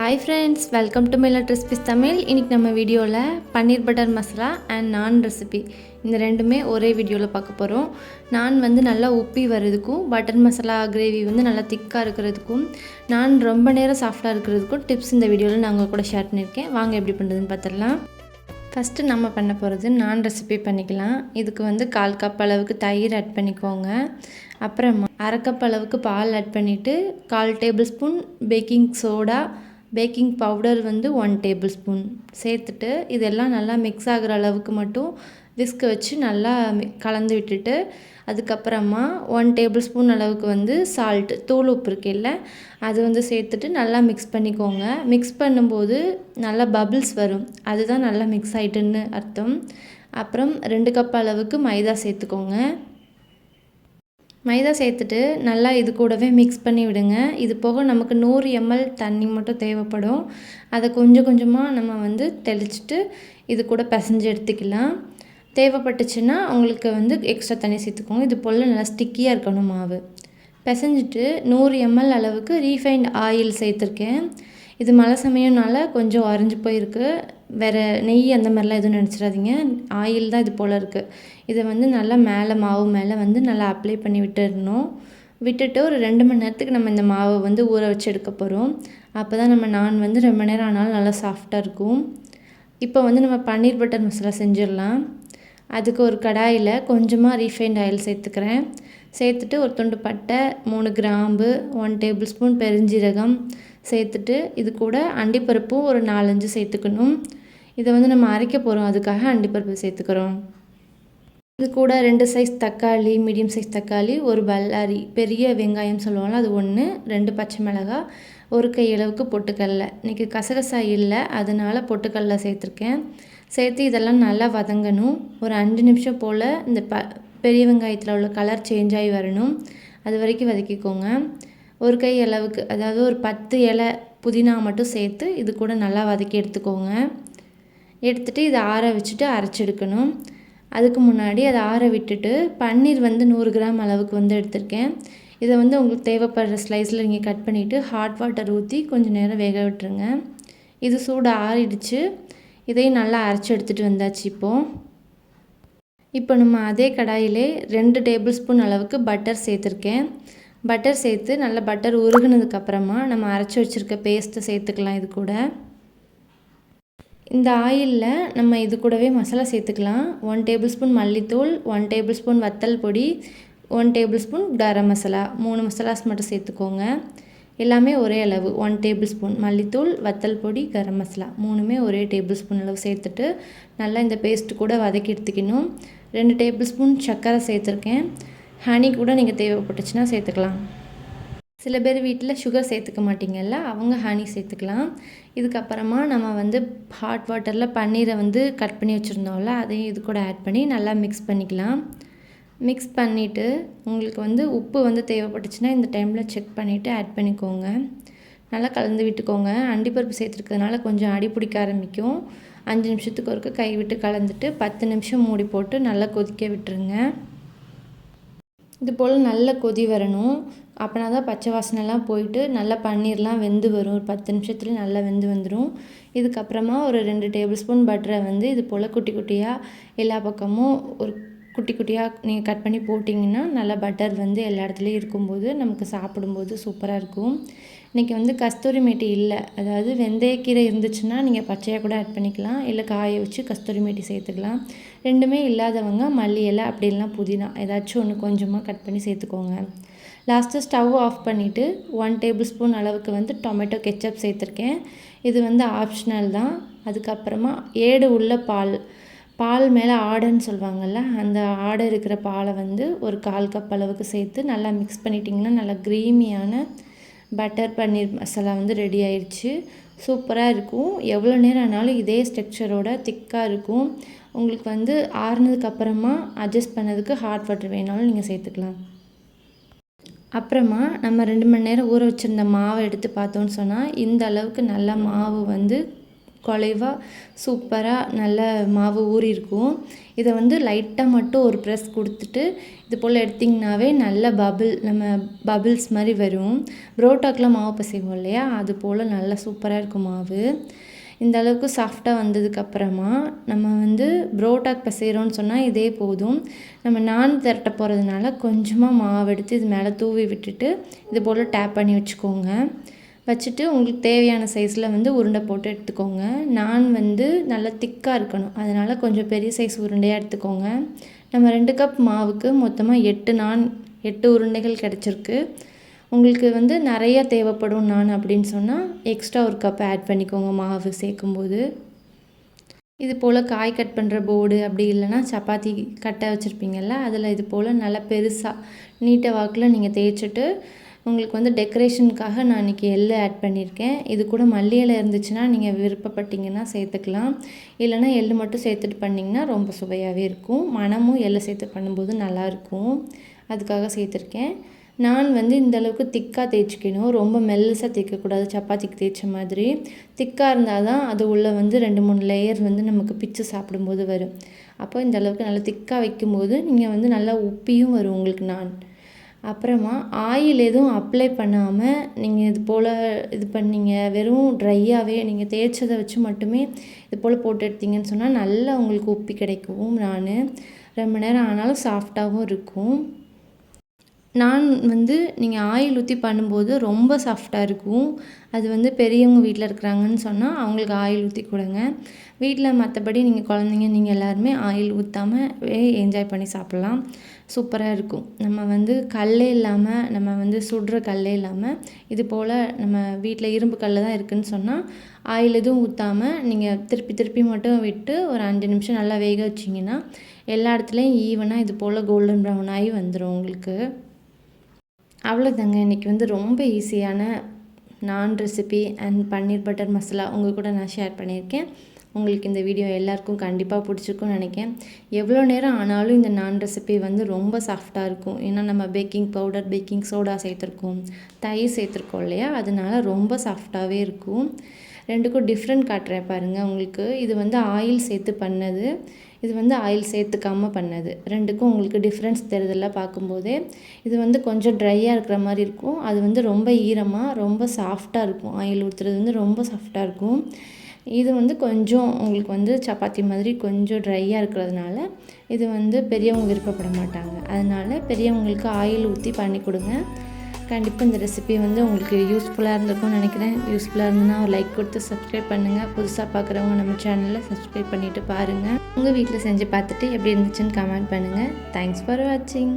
Hi friends welcome to millet recipes Tamil இன்றைக்கி நம்ம வீடியோவில் paneer butter masala and naan recipe இந்த ரெண்டுமே ஒரே வீடியோவில் பார்க்க போகிறோம் நான் வந்து நல்லா உப்பி வர்றதுக்கும் பட்டர் மசாலா கிரேவி வந்து நல்லா திக்காக இருக்கிறதுக்கும் நான் ரொம்ப நேரம் சாஃப்டாக இருக்கிறதுக்கும் டிப்ஸ் இந்த வீடியோவில் நான் உங்கள் கூட ஷேர் பண்ணியிருக்கேன். வாங்க எப்படி பண்ணுறதுன்னு பார்த்துடலாம். ஃபஸ்ட்டு நம்ம பண்ண போகிறது நான் ரெசிபி பண்ணிக்கலாம். இதுக்கு வந்து கால் கப் அளவுக்கு தயிர் ஆட் பண்ணிக்கோங்க. அப்புறமா அரை கப் அளவுக்கு பால் ஆட் பண்ணிவிட்டு கால் tablespoon baking soda baking powder வந்து ஒன் டேபிள் ஸ்பூன். சேர்த்துட்டு இதெல்லாம் நல்லா மிக்ஸ் ஆகிற அளவுக்கு மட்டும் விஸ்க் வச்சு நல்லா கலந்து விட்டுட்டு அதுக்கப்புறமா ஒன் டேபிள் ஸ்பூன் அளவுக்கு வந்து சால்ட் தூள் உப்பு இருக்குல்ல அது வந்து சேர்த்துட்டு நல்லா மிக்ஸ் பண்ணிக்கோங்க. மிக்ஸ் பண்ணும்போது நல்லா பபிள்ஸ் வரும். அதுதான் நல்லா மிக்ஸ் ஆகிட்டுன்னு அர்த்தம். அப்புறம் ரெண்டு கப் அளவுக்கு மைதா சேர்த்துக்கோங்க. மைதா சேர்த்துட்டு நல்லா இது கூடவே மிக்ஸ் பண்ணி விடுங்க. இது போக நமக்கு நூறு எம்எல் தண்ணி மட்டும் தேவைப்படும். அதை கொஞ்சம் கொஞ்சமாக நம்ம வந்து தெளிச்சுட்டு இது கூட பிசைஞ்சு எடுத்துக்கலாம். தேவைப்பட்டுச்சுன்னா உங்களுக்கு வந்து எக்ஸ்ட்ரா தண்ணி சேர்த்துக்கோங்க. இது போல் நல்லா ஸ்டிக்கியாக இருக்கணும் மாவு. பிசைஞ்சிட்டு நூறு எம்எல் அளவுக்கு ரீஃபைண்ட் ஆயில் சேர்த்துருக்கேன். இது மழை சமயம்னால கொஞ்சம் அரைஞ்சு போயிருக்கு. வேறு நெய் அந்த மாதிரிலாம் எதுவும் நினச்சிடாதீங்க. ஆயில் தான் இது போல் இருக்குது இதை வந்து நல்லா மேலே மாவு மேலே வந்து நல்லா அப்ளை பண்ணி விட்டுடணும் விட்டுட்டு ஒரு ரெண்டு மணி நேரத்துக்கு நம்ம இந்த மாவை வந்து ஊற வச்சு எடுக்க போகிறோம் அப்போ தான் நம்ம நான் வந்து ரொம்ப நேரம் ஆனாலும் நல்லா சாஃப்டாக இருக்கும். இப்போ வந்து நம்ம பன்னீர் பட்டர் மசாலா செஞ்சிடலாம். அதுக்கு ஒரு கடாயில் கொஞ்சமாக ரீஃபைண்ட் ஆயில் சேர்த்துக்கிறேன். சேர்த்துட்டு ஒரு துண்டு பட்டை மூணு கிராம்பு ஒன் டேபிள் ஸ்பூன் பெருஞ்சீரகம் சேர்த்துட்டு இது கூட அண்டிப்பருப்பும் ஒரு நாலஞ்சு சேர்த்துக்கணும். இதை வந்து நம்ம அரைக்க போகிறோம் அதுக்காக அண்டிப்பருப்பு சேர்த்துக்கிறோம். இது கூட ரெண்டு சைஸ் தக்காளி மீடியம் சைஸ் தக்காளி ஒரு பல்லாரி பெரிய வெங்காயம் சொல்லுவாங்களோ அது ஒன்று ரெண்டு பச்சை மிளகாய் ஒரு கையளவுக்கு பொட்டுக்கடல. இன்றைக்கி கசகசா இல்லை அதனால் பொட்டுக்கடல சேர்த்துருக்கேன். சேர்த்து இதெல்லாம் நல்லா வதங்கணும். ஒரு அஞ்சு நிமிஷம் போல் இந்த ப பெரிய வெங்காயத்தில் உள்ள கலர் சேஞ்ச் ஆகி வரணும். அது வரைக்கும் வதக்கிக்கோங்க. ஒரு கை அளவுக்கு அதாவது ஒரு பத்து இலை புதினா மட்டும் சேர்த்து இது கூட நல்லா வதக்கி எடுத்துக்கோங்க. எடுத்துகிட்டு இதை ஆற வச்சுட்டு அரைச்சி எடுக்கணும். அதுக்கு முன்னாடி அதை ஆற விட்டுட்டு பன்னீர் வந்து நூறு கிராம் அளவுக்கு வந்து எடுத்திருக்கேன். இதை வந்து உங்களுக்கு தேவைப்படுற ஸ்லைஸில் நீங்கள் கட் பண்ணிவிட்டு ஹாட் வாட்டர் ஊற்றி கொஞ்சம் நேரம் வேக விட்டுருங்க. இது சூடு ஆறிடுச்சு. இதையும் நல்லா அரைச்சி எடுத்துகிட்டு வந்தாச்சு இப்போது இப்போ நம்ம அதே கடாயிலே ரெண்டு டேபிள் ஸ்பூன் அளவுக்கு பட்டர் சேர்த்துருக்கேன். பட்டர் சேர்த்து நல்லா பட்டர் உருகுனதுக்கப்புறமா நம்ம அரைச்சி வச்சுருக்க பேஸ்ட்டை சேர்த்துக்கலாம் இது கூட. இந்த ஆயிலில் நம்ம இது கூடவே மசாலா சேர்த்துக்கலாம். ஒன் டேபிள் ஸ்பூன் மல்லித்தூள் ஒன் டேபிள் ஸ்பூன் வத்தல் பொடி one tablespoon garam masala. மூணு மசாலாஸ் மட்டும் சேர்த்துக்கோங்க. எல்லாமே ஒரே அளவு. ஒன் டேபிள் ஸ்பூன் மல்லித்தூள் வத்தல் பொடி கரம் மசாலா. மூணுமே ஒரே டேபிள் ஸ்பூன் அளவு சேர்த்துட்டு நல்லா இந்த பேஸ்ட்டு கூட வதக்கி எடுத்துக்கணும். ரெண்டு டேபிள் ஸ்பூன் சர்க்கரை சேர்த்துருக்கேன். ஹனி கூட நீங்கள் தேவைப்பட்டுச்சுன்னா சேர்த்துக்கலாம். சில பேர் வீட்டில் சுகர் சேர்த்துக்க மாட்டிங்கல்ல அவங்க ஹனி சேர்த்துக்கலாம். இதுக்கப்புறமா நம்ம வந்து ஹாட் வாட்டரில் பன்னீரை வந்து கட் பண்ணி வச்சுருந்தோம்ல அதையும் இது கூட ஆட் பண்ணி நல்லா மிக்ஸ் பண்ணிக்கலாம். மிக்ஸ் பண்ணிவிட்டு உங்களுக்கு வந்து உப்பு வந்து தேவைப்பட்டுச்சுன்னா இந்த டைமில் செக் பண்ணிவிட்டு ஆட் பண்ணிக்கோங்க. நல்லா கலந்து விட்டுக்கோங்க. அண்டிப்பருப்பு சேர்த்துருக்கிறதுனால கொஞ்சம் அடி பிடிக்க ஆரம்பிக்கும். அஞ்சு நிமிஷத்துக்கு ஒருக்க கை விட்டு கலந்துட்டு பத்து நிமிஷம் மூடி போட்டு நல்லா கொதிக்க விட்டுருங்க. இது போல் நல்ல கொதி வரணும். அப்போனா தான் பச்சை வாசனைலாம் போயிட்டு நல்லா பன்னீர்லாம் வெந்து வரும். ஒரு பத்து நிமிஷத்துலேயே நல்லா வெந்து வந்துடும் இதுக்கப்புறமா ஒரு ரெண்டு டேபிள் ஸ்பூன் பட்டரை வந்து இது போல் குட்டி குட்டியாக எல்லா பக்கமும் ஒரு குட்டி குட்டியாக நீங்கள் கட் பண்ணி போட்டிங்கன்னா நல்லா பட்டர் வந்து எல்லா இடத்துலையும் இருக்கும்போது நமக்கு சாப்பிடும்போது சூப்பராக இருக்கும். இன்றைக்கி வந்து கஸ்தூரி மேட்டி இல்லை. அதாவது வெந்தயக்கீரை இருந்துச்சுன்னா நீங்கள் பச்சையாக கூட ஆட் பண்ணிக்கலாம். இல்லை காய வச்சு கஸ்தூரி மேட்டி சேர்த்துக்கலாம். ரெண்டுமே இல்லாதவங்க மல்லி இலை அப்படி இல்லைனா புதினா ஏதாச்சும் ஒன்று கொஞ்சமாக கட் பண்ணி சேர்த்துக்கோங்க. லாஸ்ட்டு ஸ்டவ் ஆஃப் பண்ணிவிட்டு ஒன் டேபிள் ஸ்பூன் அளவுக்கு வந்து டொமேட்டோ கெச்சப் சேர்த்துருக்கேன். இது வந்து ஆப்ஷனல் தான். அதுக்கப்புறமா ஏடு உள்ள பால் பால் மேலே ஆடைன்னு சொல்லுவாங்கள்ல அந்த ஆடை இருக்கிற பாலை வந்து ஒரு கால் கப் அளவுக்கு சேர்த்து நல்லா மிக்ஸ் பண்ணிட்டிங்கன்னா நல்லா க்ரீமியான பட்டர் பன்னீர் மசாலா வந்து ரெடி ஆயிடுச்சு சூப்பராக இருக்கும். எவ்வளோ நேரம் ஆனாலும் இதே ஸ்ட்ரக்சரோட திக்காக இருக்கும். உங்களுக்கு வந்து ஆறுனதுக்கப்புறமா அட்ஜஸ்ட் பண்ணதுக்கு ஹாட் வாட்டர் வேணாலும் நீங்கள் சேர்த்துக்கலாம். அப்புறமா நம்ம ரெண்டு மணி நேரம் ஊற வச்சுருந்த மாவை எடுத்து பார்த்தோன்னு சொன்னால் இந்த அளவுக்கு நல்லா மாவு வந்து குலைவாக சூப்பராக நல்ல மாவு ஊறி இருக்கும் இதை வந்து லைட்டாக மட்டும் ஒரு ப்ரெஸ் கொடுத்துட்டு இது போல் எடுத்திங்கனாவே நல்ல பபிள் நம்ம பபிள்ஸ் மாதிரி வரும். புரோட்டாக்கெலாம் மாவு பசைவோம் இல்லையா? அது போல் நல்லா சூப்பராக இருக்கும் மாவு. இந்த அளவுக்கு சாஃப்டாக வந்ததுக்கப்புறமா நம்ம வந்து புரோட்டாக் பசைகிறோன்னு சொன்னால் இதே போதும். நம்ம நான் திரட்ட போகிறதுனால கொஞ்சமாக மாவு எடுத்து இது மேலே தூவி விட்டுட்டு இது போல் டேப் பண்ணி வச்சுக்கோங்க. வச்சுட்டு உங்களுக்கு தேவையான சைஸில் வந்து உருண்டை போட்டு எடுத்துக்கோங்க. நான் வந்து நல்லா திக்காக இருக்கணும். அதனால் கொஞ்சம் பெரிய சைஸ் உருண்டையாக எடுத்துக்கோங்க. நம்ம ரெண்டு கப் மாவுக்கு மொத்தமாக எட்டு நான் எட்டு உருண்டைகள் கிடச்சிருக்கு. உங்களுக்கு வந்து நிறையா தேவைப்படும் நான் அப்படின்னு சொன்னால் எக்ஸ்ட்ரா ஒரு கப் ஆட் பண்ணிக்கோங்க மாவு சேர்க்கும்போது. இது போல் காய் கட் பண்ணுற போர்டு அப்படி இல்லைன்னா சப்பாத்தி கட்டை வச்சுருப்பீங்கள்ல அதில் இது போல் நல்லா பெருசாக நீட்டை வாக்கில் நீங்கள் தேய்ச்சிட்டு உங்களுக்கு வந்து டெக்கரேஷனுக்காக நான் இன்றைக்கி எள்ளு ஆட் பண்ணியிருக்கேன். இது கூட மல்லி இலை இருந்துச்சுன்னா நீங்கள் விருப்பப்பட்டீங்கன்னா சேர்த்துக்கலாம். இல்லைனா எள்ளு மட்டும் சேர்த்துட்டு பண்ணிங்கன்னா ரொம்ப சுவையாகவே இருக்கும். மணமும் எள்ளு சேர்த்து பண்ணும்போது நல்லாயிருக்கும் அதுக்காக சேர்த்துருக்கேன். நான் வந்து இந்த அளவுக்கு திக்காக தேய்ச்சிக்கணும். ரொம்ப மெல்லிசாக தேய்க்கக்கூடாது. சப்பாத்திக்கு தேய்ச்ச மாதிரி. திக்காக இருந்தால் தான் அது உள்ளே வந்து ரெண்டு மூணு லேயர் வந்து நமக்கு பிச்சு சாப்பிடும்போது வரும். அப்போ இந்த அளவுக்கு நல்லா திக்காக வைக்கும்போது நீங்கள் வந்து நல்லா உப்பியும் வரும் உங்களுக்கு நான். அப்புறமா ஆயில் எதுவும் அப்ளை பண்ணாமல் நீங்கள் இது போல் இது பண்ணீங்க. வெறும் ட்ரையாகவே நீங்கள் தேய்ச்சதை வச்சு மட்டுமே இது போல் போட்டு எடுத்தீங்கன்னு சொன்னால் நல்லா உங்களுக்கு உப்பி கிடைக்கும் நான். ரொம்ப நேரம் ஆனாலும் சாஃப்டாகவும் இருக்கும். நான் வந்து நீங்கள் ஆயில் ஊற்றி பண்ணும்போது ரொம்ப சாஃப்டாக இருக்கும். அது வந்து பெரியவங்க வீட்டில் இருக்கிறாங்கன்னு சொன்னால் அவங்களுக்கு ஆயில் ஊற்றி கொடுங்க. வீட்டில் மற்றபடி நீங்கள் குழந்தைங்க நீங்கள் எல்லாருமே ஆயில் ஊற்றாமல் என்ஜாய் பண்ணி சாப்பிட்லாம். சூப்பராக இருக்கும். நம்ம வந்து கல்லே இல்லாமல் நம்ம வந்து சுடுற கல்லே இல்லாமல் இது போல் நம்ம வீட்டில் இரும்பு கல் தான் இருக்குதுன்னு சொன்னால் ஆயில் எதுவும் ஊற்றாமல் நீங்கள் திருப்பி திருப்பி மட்டும் விட்டு ஒரு அஞ்சு நிமிஷம் நல்லா வேக வச்சிங்கன்னா எல்லா இடத்துலையும் ஈவனாக இது போல் கோல்டன் ப்ரௌன் ஆகி வந்துடும் உங்களுக்கு. அவ்வளோதாங்க இன்றைக்கி வந்து ரொம்ப ஈஸியான naan recipe and paneer butter masala உங்கள் கூட நான் ஷேர் பண்ணியிருக்கேன். உங்களுக்கு இந்த வீடியோ எல்லாருக்கும் கண்டிப்பாக பிடிச்சிருக்கும்னு நினைக்கிறேன். எவ்வளோ நேரம் ஆனாலும் இந்த நான் ரெசிபி வந்து ரொம்ப சாஃப்டாக இருக்கும். ஏன்னா நம்ம பேக்கிங் பவுடர் பேக்கிங் சோடா சேர்த்துருக்கோம். தயிர் சேர்த்துருக்கோம் இல்லையா? அதனால ரொம்ப சாஃப்டாகவே இருக்கும். ரெண்டுக்கும் டிஃப்ரெண்ட் காட்டுறேன் பாருங்கள் உங்களுக்கு. இது வந்து ஆயில் சேர்த்து பண்ணது. இது வந்து ஆயில் சேர்த்துக்காமல் பண்ணது. ரெண்டுக்கும் உங்களுக்கு டிஃப்ரென்ஸ் தெரியுதில்ல பார்க்கும்போதே. இது வந்து கொஞ்சம் ட்ரையாக இருக்கிற மாதிரி இருக்கும். அது வந்து ரொம்ப ஈரமாக ரொம்ப சாஃப்டாக இருக்கும். ஆயில் ஊற்றுறது வந்து ரொம்ப சாஃப்டாக இருக்கும். இது வந்து கொஞ்சம் உங்களுக்கு வந்து சப்பாத்தி மாதிரி கொஞ்சம் ட்ரையாக இருக்கிறதுனால இது வந்து பெரியவங்க விருப்பப்பட மாட்டாங்க. அதனால் பெரியவங்களுக்கு ஆயில் ஊற்றி பண்ணி கொடுங்க. கண்டிப்பாக இந்த ரெசிபி வந்து உங்களுக்கு யூஸ்ஃபுல்லாக இருந்திருக்கும்னு நினைக்கிறேன். யூஸ்ஃபுல்லாக இருந்ததுன்னா ஒரு லைக் கொடுத்து சப்ஸ்கிரைப் பண்ணுங்கள் புதுசாக பார்க்குறவங்க நம்ம சேனலில் சப்ஸ்கிரைப் பண்ணிவிட்டு பாருங்கள் உங்கள் வீட்டில் செஞ்சு பார்த்துட்டு எப்படி இருந்துச்சுன்னு கமெண்ட் பண்ணுங்கள் தேங்க்ஸ் ஃபார் வாட்சிங்